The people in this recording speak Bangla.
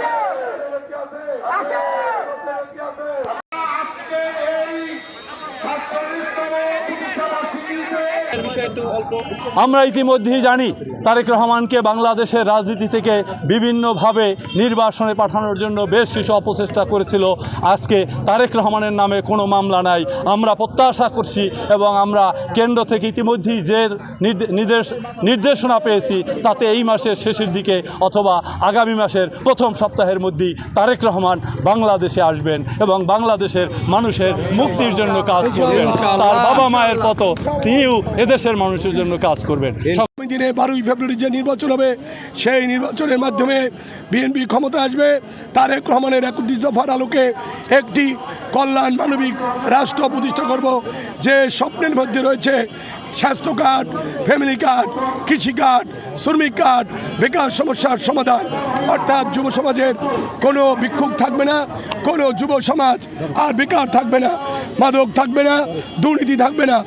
Achei! Achei! আমরা ইতিমধ্যেই জানি তারেক রহমানকে বাংলাদেশের রাজনীতি থেকে বিভিন্নভাবে নির্বাসনে পাঠানোর জন্য বেশ কিছু অপচেষ্টা করেছিল। আজকে তারেক রহমানের নামে কোনো মামলা নাই। আমরা প্রত্যাশা করছি এবং আমরা কেন্দ্র থেকে ইতিমধ্যেই যে নির্দেশ, নির্দেশনা পেয়েছি, তাতে এই মাসের শেষের দিকে অথবা আগামী মাসের প্রথম সপ্তাহের মধ্যেই তারেক রহমান বাংলাদেশে আসবেন এবং বাংলাদেশের মানুষের মুক্তির জন্য কাজ করবেন। তার বাবা মায়ের মতো তিনিও এদেশের মানুষের জন্য কাজ করবেন। আগামী দিনে বারোই ফেব্রুয়ারি যে নির্বাচন হবে সেই নির্বাচনের মাধ্যমে বিএনপি ক্ষমতা আসবে। তারেক রহমানের একত্রিশ দফার আলোকে একটি কল্যাণ মানবিক রাষ্ট্র প্রতিষ্ঠা করব। যে স্বপ্নের মধ্যে রয়েছে স্বাস্থ্য কার্ড ফ্যামিলি কার্ড কৃষি কার্ড শ্রমিক কার্ড বেকার সমস্যার সমাধান। অর্থাৎ যুব সমাজের কোনো বিক্ষোভ থাকবে না কোনো যুব সমাজ আর বেকার থাকবে না মাদক থাকবে না দুর্নীতি থাকবে না।